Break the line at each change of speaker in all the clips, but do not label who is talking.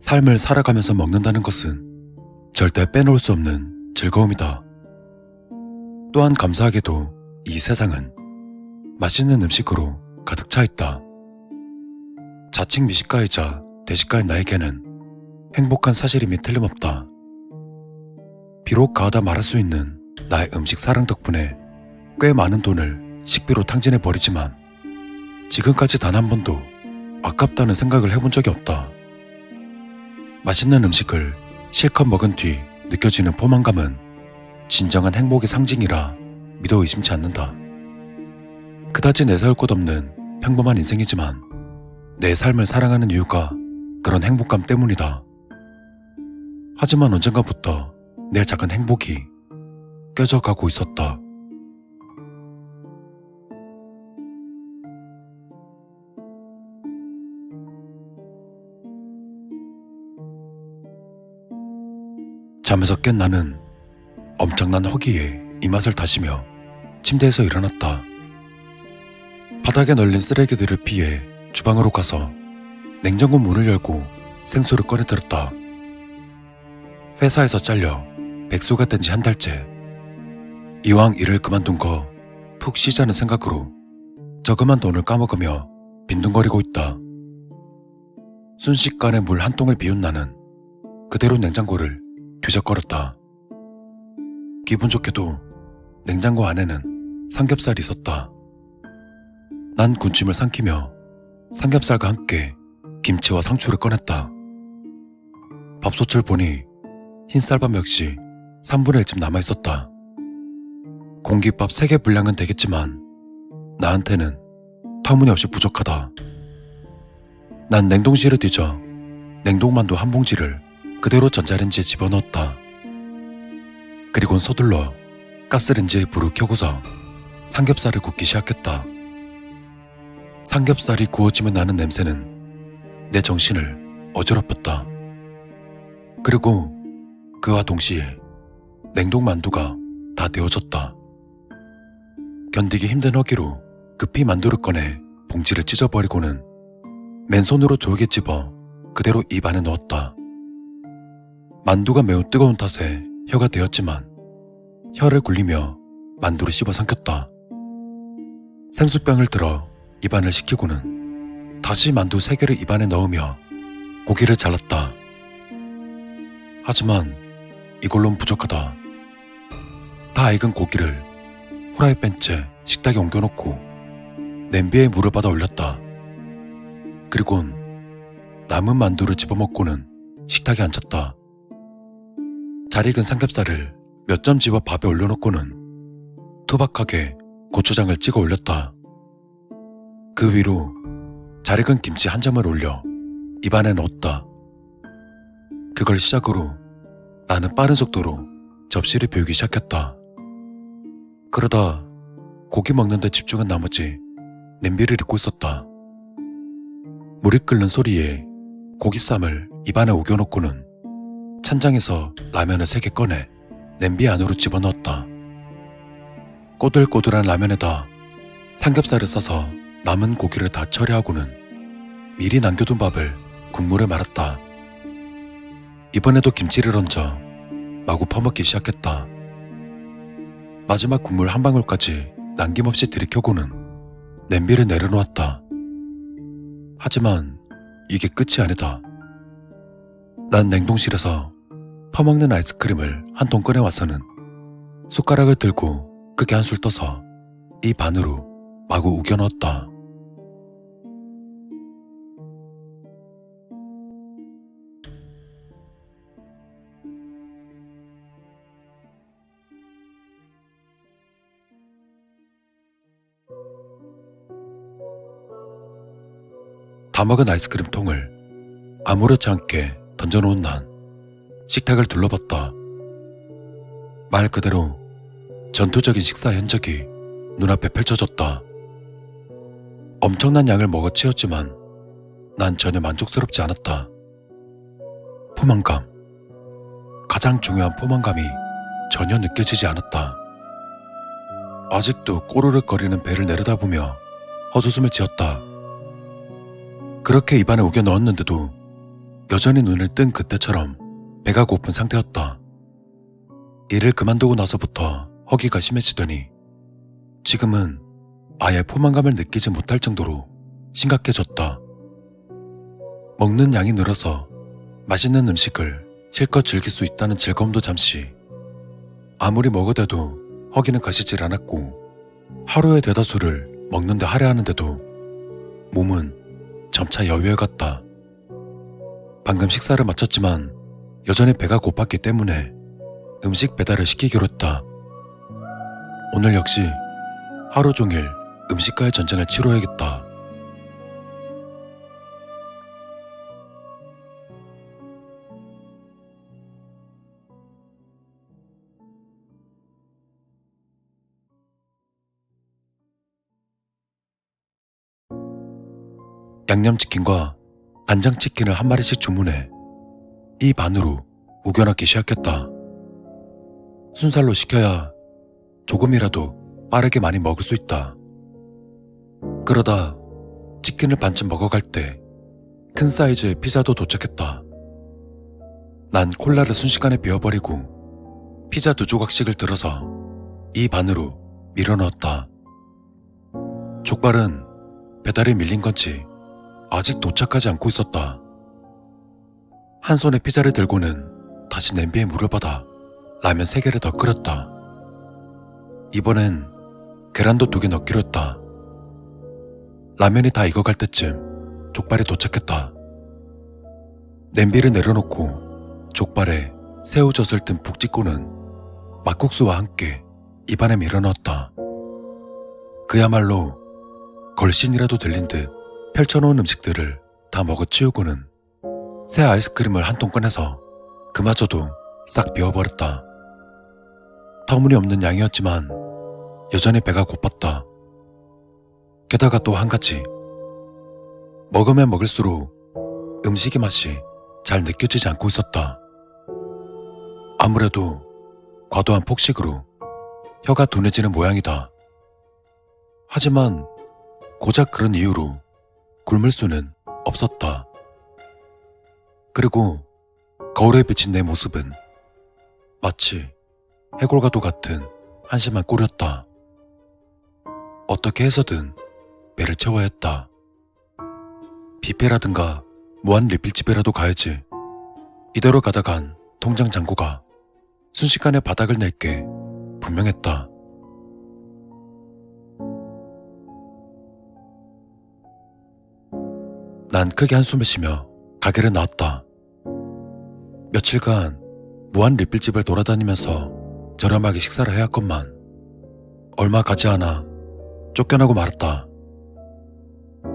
삶을 살아가면서 먹는다는 것은 절대 빼놓을 수 없는 즐거움이다. 또한 감사하게도 이 세상은 맛있는 음식으로 가득 차 있다. 자칭 미식가이자 대식가인 나에게는 행복한 사실임이 틀림없다. 비록 가하다 말할 수 있는 나의 음식 사랑 덕분에 꽤 많은 돈을 식비로 탕진해 버리지만 지금까지 단 한 번도 아깝다는 생각을 해본 적이 없다. 맛있는 음식을 실컷 먹은 뒤 느껴지는 포만감은 진정한 행복의 상징이라 믿어 의심치 않는다. 그다지 내세울 것 없는 평범한 인생이지만 내 삶을 사랑하는 이유가 그런 행복감 때문이다. 하지만 언젠가부터 내 작은 행복이 깨져가고 있었다. 잠에서 깬 나는 엄청난 허기에 이 맛을 다시며 침대에서 일어났다. 바닥에 널린 쓰레기들을 피해 주방으로 가서 냉장고 문을 열고 생수를 꺼내 들었다. 회사에서 잘려 백수가 된 지 한 달째. 이왕 일을 그만둔 거 푹 쉬자는 생각으로 저금한 돈을 까먹으며 빈둥거리고 있다. 순식간에 물 한 통을 비운 나는 그대로 냉장고를 뒤적거렸다. 기분 좋게도 냉장고 안에는 삼겹살이 있었다. 난 군침을 삼키며 삼겹살과 함께 김치와 상추를 꺼냈다. 밥솥을 보니 흰쌀밥 역시 3분의 1쯤 남아있었다. 공깃밥 3개 분량은 되겠지만 나한테는 터무니없이 부족하다. 난 냉동실을 뒤져 냉동만두 한 봉지를 그대로 전자레인지에 집어넣었다. 그리곤 서둘러 가스레인지에 불을 켜고서 삼겹살을 굽기 시작했다. 삼겹살이 구워지면 나는 냄새는 내 정신을 어지럽혔다. 그리고 그와 동시에 냉동 만두가 다 데워졌다. 견디기 힘든 허기로 급히 만두를 꺼내 봉지를 찢어버리고는 맨손으로 두개 집어 그대로 입 안에 넣었다. 만두가 매우 뜨거운 탓에 혀가 되었지만 혀를 굴리며 만두를 씹어 삼켰다. 생수병을 들어 입안을 식히고는 다시 만두 세 개를 입안에 넣으며 고기를 잘랐다. 하지만 이걸론 부족하다. 다 익은 고기를 후라이팬째 식탁에 옮겨놓고 냄비에 물을 받아 올렸다. 그리곤 남은 만두를 집어먹고는 식탁에 앉았다. 잘 익은 삼겹살을 몇 점 집어 밥에 올려놓고는 투박하게 고추장을 찍어 올렸다. 그 위로 잘 익은 김치 한 점을 올려 입안에 넣었다. 그걸 시작으로 나는 빠른 속도로 접시를 비우기 시작했다. 그러다 고기 먹는데 집중한 나머지 냄비를 잊고 있었다. 물이 끓는 소리에 고기쌈을 입안에 우겨놓고는 찬장에서 라면을 세 개 꺼내 냄비 안으로 집어넣었다. 꼬들꼬들한 라면에다 삼겹살을 써서 남은 고기를 다 처리하고는 미리 남겨둔 밥을 국물에 말았다. 이번에도 김치를 얹어 마구 퍼먹기 시작했다. 마지막 국물 한 방울까지 남김없이 들이켜고는 냄비를 내려놓았다. 하지만 이게 끝이 아니다. 난 냉동실에서 퍼먹는 아이스크림을 한 통 꺼내와서는 숟가락을 들고 크게 한술 떠서 입 안으로 마구 우겨 넣었다. 다 먹은 아이스크림 통을 아무렇지 않게 던져놓은 난 식탁을 둘러봤다. 말 그대로 전투적인 식사 현적이 눈앞에 펼쳐졌다. 엄청난 양을 먹어 치웠지만 난 전혀 만족스럽지 않았다. 포만감. 가장 중요한 포만감이 전혀 느껴지지 않았다. 아직도 꼬르륵거리는 배를 내려다보며 헛웃음을 지었다. 그렇게 입안에 우겨 넣었는데도 여전히 눈을 뜬 그때처럼 배가 고픈 상태였다. 일을 그만두고 나서부터 허기가 심해지더니 지금은 아예 포만감을 느끼지 못할 정도로 심각해졌다. 먹는 양이 늘어서 맛있는 음식을 실컷 즐길 수 있다는 즐거움도 잠시 아무리 먹어대도 허기는 가시질 않았고 하루에 대다수를 먹는데 하려 하는데도 몸은 점차 여유에 갔다. 방금 식사를 마쳤지만 여전히 배가 고팠기 때문에 음식 배달을 시키기로 했다. 오늘 역시 하루 종일 음식과의 전쟁을 치러야겠다. 양념치킨과 간장치킨을 한 마리씩 주문해 이 반으로 우겨넣기 시작했다. 순살로 시켜야 조금이라도 빠르게 많이 먹을 수 있다. 그러다 치킨을 반쯤 먹어갈 때 큰 사이즈의 피자도 도착했다. 난 콜라를 순식간에 비워버리고 피자 두 조각씩을 들어서 이 반으로 밀어넣었다. 족발은 배달이 밀린 건지 아직 도착하지 않고 있었다. 한 손에 피자를 들고는 다시 냄비에 물을 받아 라면 세 개를 더 끓였다. 이번엔 계란도 두 개 넣기로 했다. 라면이 다 익어갈 때쯤 족발이 도착했다. 냄비를 내려놓고 족발에 새우젓을 든 북짓고는 막국수와 함께 입안에 밀어넣었다. 그야말로 걸신이라도 들린 듯 펼쳐놓은 음식들을 다 먹어치우고는 새 아이스크림을 한 통 꺼내서 그마저도 싹 비워버렸다. 터무니없는 양이었지만 여전히 배가 고팠다. 게다가 또 한 가지. 먹으면 먹을수록 음식의 맛이 잘 느껴지지 않고 있었다. 아무래도 과도한 폭식으로 혀가 둔해지는 모양이다. 하지만 고작 그런 이유로 굶을 수는 없었다. 그리고 거울에 비친 내 모습은 마치 해골과도 같은 한심한 꼴이었다. 어떻게 해서든 배를 채워야 했다. 뷔페라든가 무한 리필집에라도 가야지. 이대로 가다간 통장 잔고가 순식간에 바닥을 낼 게 분명했다. 난 크게 한숨을 쉬며 가게를 나왔다. 며칠간 무한 리필집을 돌아다니면서 저렴하게 식사를 해야 했건만 얼마 가지 않아 쫓겨나고 말았다.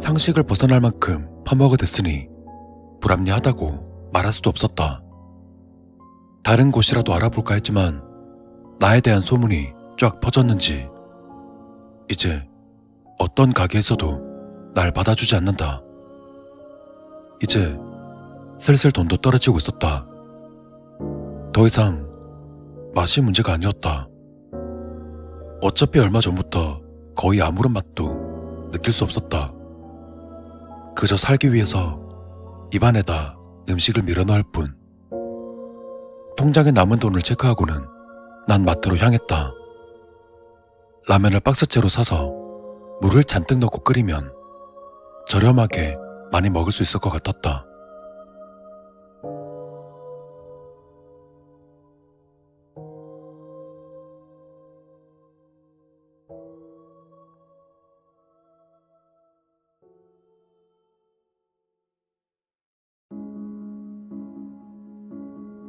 상식을 벗어날 만큼 퍼먹어 됐으니 불합리하다고 말할 수도 없었다. 다른 곳이라도 알아볼까 했지만 나에 대한 소문이 쫙 퍼졌는지 이제 어떤 가게에서도 날 받아주지 않는다. 이제 슬슬 돈도 떨어지고 있었다. 더 이상 맛이 문제가 아니었다. 어차피 얼마 전부터 거의 아무런 맛도 느낄 수 없었다. 그저 살기 위해서 입안에다 음식을 밀어넣을 뿐. 통장에 남은 돈을 체크하고는 난 마트로 향했다. 라면을 박스째로 사서 물을 잔뜩 넣고 끓이면 저렴하게 많이 먹을 수 있을 것 같았다.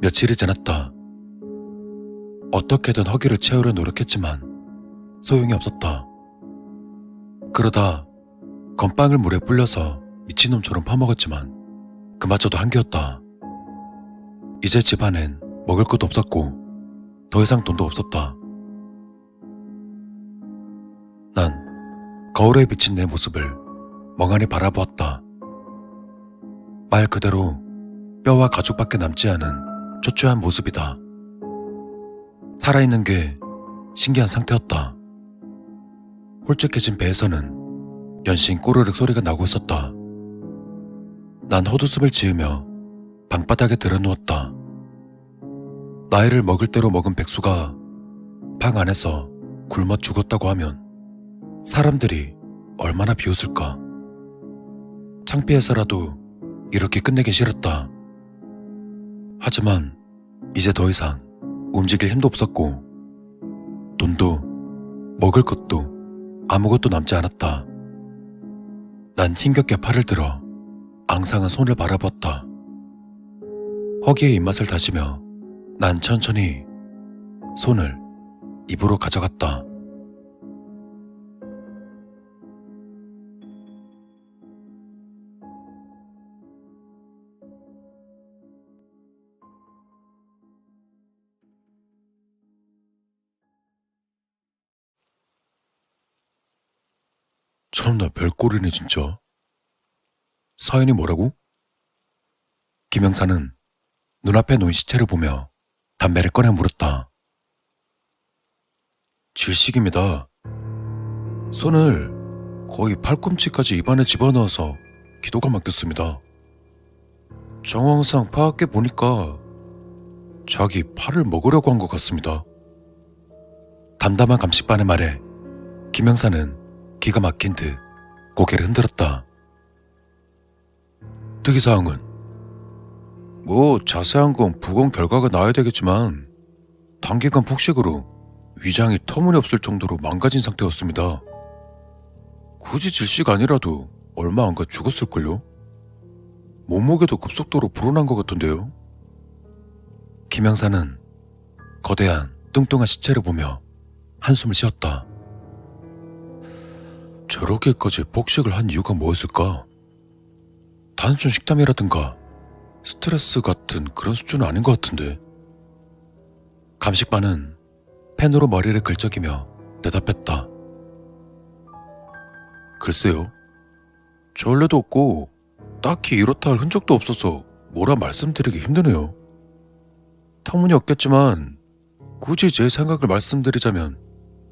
며칠이 지났다. 어떻게든 허기를 채우려 노력했지만 소용이 없었다. 그러다 건빵을 물에 불려서 미친놈처럼 퍼먹었지만 그마저도 한계였다. 이제 집안엔 먹을 것도 없었고 더 이상 돈도 없었다. 난 거울에 비친 내 모습을 멍하니 바라보았다. 말 그대로 뼈와 가죽밖에 남지 않은 초췌한 모습이다. 살아있는 게 신기한 상태였다. 홀쭉해진 배에서는 연신 꼬르륵 소리가 나고 있었다. 난 헛웃음을 지으며 방바닥에 들어누웠다. 나이를 먹을 대로 먹은 백수가 방 안에서 굶어 죽었다고 하면 사람들이 얼마나 비웃을까. 창피해서라도 이렇게 끝내기 싫었다. 하지만 이제 더 이상 움직일 힘도 없었고 돈도 먹을 것도 아무것도 남지 않았다. 난 힘겹게 팔을 들어 앙상한 손을 바라봤다. 허기의 입맛을 다시며 난 천천히 손을 입으로 가져갔다. 참나 별꼴이네 진짜. 사연이 뭐라고? 김영사는 눈앞에 놓인 시체를 보며 담배를 꺼내 물었다. 질식입니다. 손을 거의 팔꿈치까지 입안에 집어넣어서 기도가 막혔습니다. 정황상 파악해 보니까 자기 팔을 먹으려고 한 것 같습니다. 담담한 감식반의 말에 김영사는 기가 막힌 듯 고개를 흔들었다. 특이사항은 뭐 자세한 건 부검 결과가 나야 되겠지만 단기간 폭식으로 위장이 터무니없을 정도로 망가진 상태였습니다. 굳이 질식 아니라도 얼마 안 가 죽었을걸요? 몸무게도 급속도로 불어난 것 같던데요. 김영사는 거대한 뚱뚱한 시체를 보며 한숨을 쉬었다. 저렇게까지 폭식을 한 이유가 뭐였을까? 단순 식탐이라든가 스트레스 같은 그런 수준은 아닌 것 같은데. 감식반은 펜으로 머리를 긁적이며 대답했다. 글쎄요. 전례도 없고 딱히 이렇다 할 흔적도 없어서 뭐라 말씀드리기 힘드네요. 터무니없겠지만 굳이 제 생각을 말씀드리자면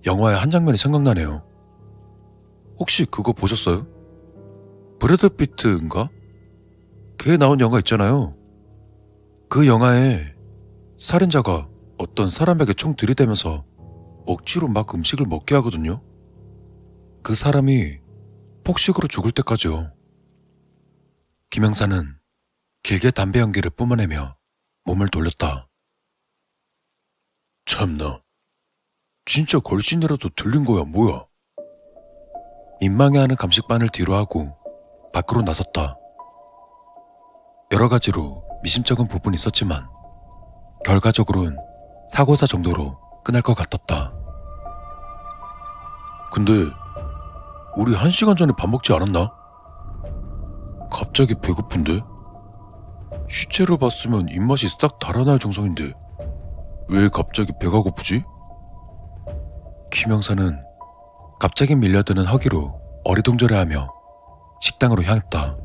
영화의 한 장면이 생각나네요. 혹시 그거 보셨어요? 브래드 피트인가? 걔 나온 영화 있잖아요. 그 영화에 살인자가 어떤 사람에게 총 들이대면서 억지로 막 음식을 먹게 하거든요. 그 사람이 폭식으로 죽을 때까지요. 김영사는 길게 담배 연기를 뿜어내며 몸을 돌렸다. 참나, 진짜 걸신이라도 들린 거야 뭐야? 민망해하는 감식반을 뒤로하고 밖으로 나섰다. 여러 가지로 미심쩍은 부분이 있었지만 결과적으로는 사고사 정도로 끝날 것 같았다. 근데 우리 한 시간 전에 밥 먹지 않았나? 갑자기 배고픈데? 시체를 봤으면 입맛이 싹 달아날 정성인데 왜 갑자기 배가 고프지? 김영사는 갑자기 밀려드는 허기로 어리둥절해하며 식당으로 향했다.